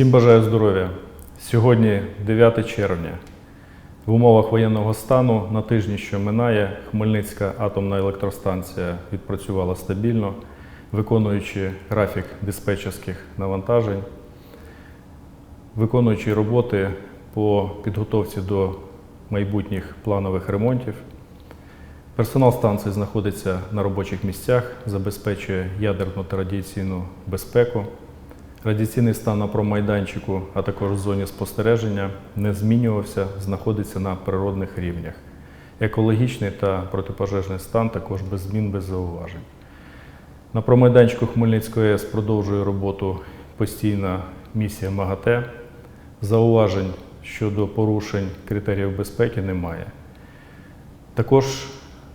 Всім бажаю здоров'я. Сьогодні 9 червня. В умовах воєнного стану на тижні, що минає, Хмельницька атомна електростанція відпрацювала стабільно, виконуючи графік диспетчерських навантажень, виконуючи роботи по підготовці до майбутніх планових ремонтів. Персонал станції знаходиться на робочих місцях, забезпечує ядерну та радіаційну безпеку. Радіаційний стан на промайданчику, а також в зоні спостереження не змінювався, знаходиться на природних рівнях. Екологічний та протипожежний стан також без змін, без зауважень. На промайданчику Хмельницької АЕС продовжує роботу постійна місія МАГАТЕ. Зауважень щодо порушень критеріїв безпеки немає. Також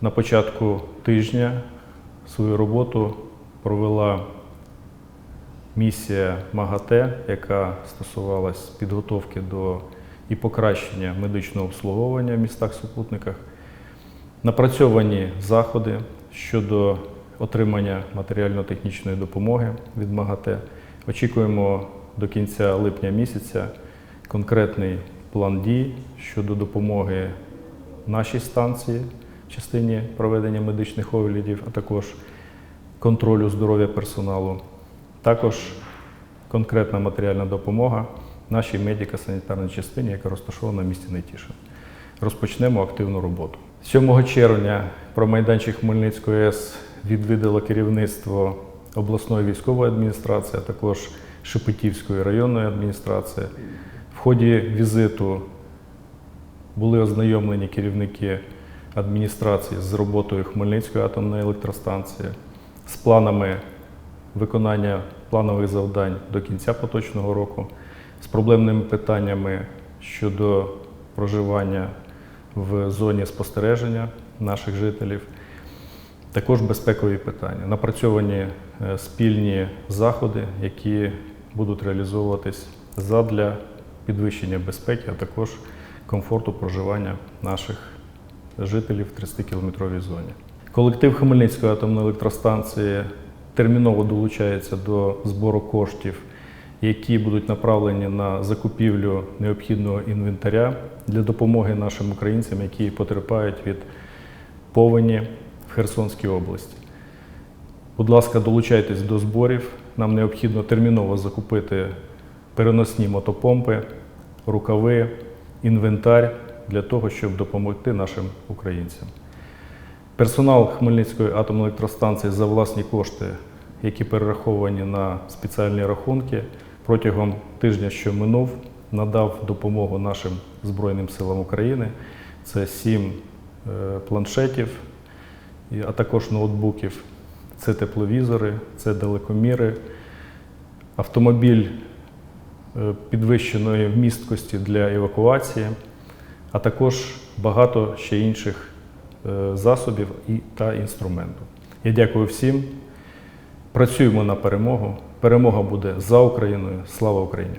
на початку тижня свою роботу провела місія МАГАТЕ, яка стосувалась підготовки до і покращення медичного обслуговування в містах-супутниках. Напрацьовані заходи щодо отримання матеріально-технічної допомоги від МАГАТЕ. Очікуємо до кінця липня місяця конкретний план дій щодо допомоги нашій станції в частині проведення медичних оглядів, а також контролю здоров'я персоналу. Також конкретна матеріальна допомога нашій медико-санітарній частині, яка розташована в місті Нетішин. Розпочнемо активну роботу. 7 червня про майданчик Хмельницької АЕС відвідало керівництво обласної військової адміністрації, а також Шепетівської районної адміністрації. В ході візиту були ознайомлені керівники адміністрації з роботою Хмельницької атомної електростанції, з планами виконання планових завдань до кінця поточного року, з проблемними питаннями щодо проживання в зоні спостереження наших жителів, також безпекові питання. Напрацьовані е, спільні заходи, які будуть реалізовуватись задля підвищення безпеки, а також комфорту проживання наших жителів в 30-кілометровій зоні. Колектив Хмельницької атомної електростанції терміново долучається до збору коштів, які будуть направлені на закупівлю необхідного інвентаря для допомоги нашим українцям, які потерпають від повені в Херсонській області. Будь ласка, долучайтесь до зборів. Нам необхідно терміново закупити переносні мотопомпи, рукави, інвентар для того, щоб допомогти нашим українцям. Персонал Хмельницької атомної електростанції за власні кошти, які перераховані на спеціальні рахунки, протягом тижня, що минув, надав допомогу нашим Збройним силам України. Це сім е, планшетів, а також ноутбуків, це тепловізори, це далекоміри, автомобіль е, підвищеної вмісткості для евакуації, а також багато ще інших засобів і, та інструменту. Я дякую всім. Працюємо на перемогу. Перемога буде за Україною. Слава Україні!